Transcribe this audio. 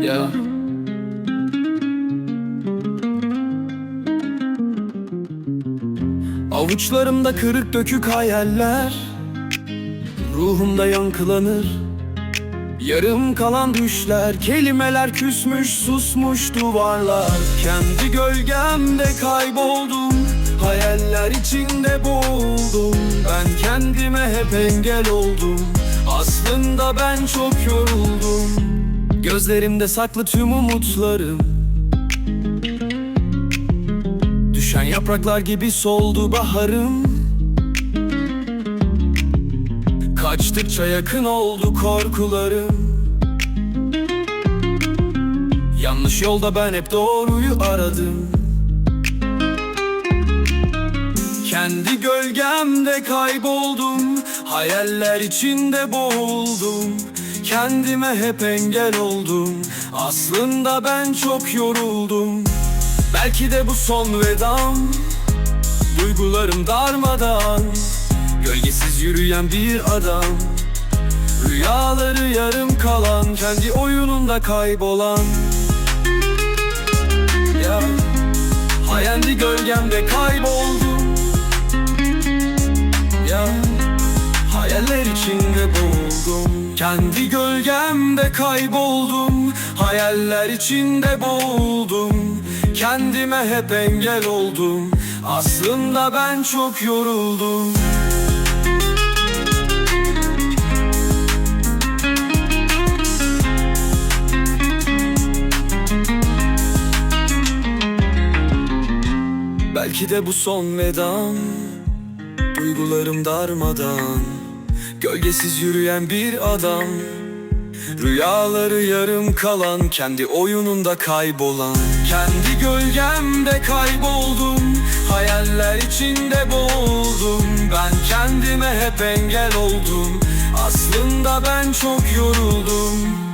Yeah. Avuçlarımda kırık dökük hayaller Ruhumda yankılanır. Yarım kalan düşler Kelimeler küsmüş susmuş duvarlar. Kendi gölgemde kayboldum Hayaller içinde boğuldum. Ben kendime hep engel oldum. Aslında ben çok yoruldum. Gözlerimde saklı tüm umutlarım. Düşen yapraklar gibi soldu baharım. Kaçtıkça yakın oldu korkularım. Yanlış yolda ben hep doğruyu aradım. Kendi gölgemde kayboldum. Hayaller içinde boğuldum Kendime hep engel oldum. Aslında ben çok yoruldum. Belki de bu son vedam. Duygularım darmadan Gölgesiz yürüyen bir adam. Rüyaları yarım kalan Kendi oyununda kaybolan. Ya Hayalli gölgemde kayboldum. Ya Hayaller içinde boğuldum. Kendi gölgemde kayboldum Hayaller içinde boğuldum. Kendime hep engel oldum Aslında ben çok yoruldum. Belki de bu son vedam Duygularım darmadan Gölgesiz yürüyen bir adam Rüyaları yarım kalan Kendi oyununda kaybolan. Kendi gölgemde kayboldum Hayaller içinde boğuldum. Ben kendime hep engel oldum Aslında ben çok yoruldum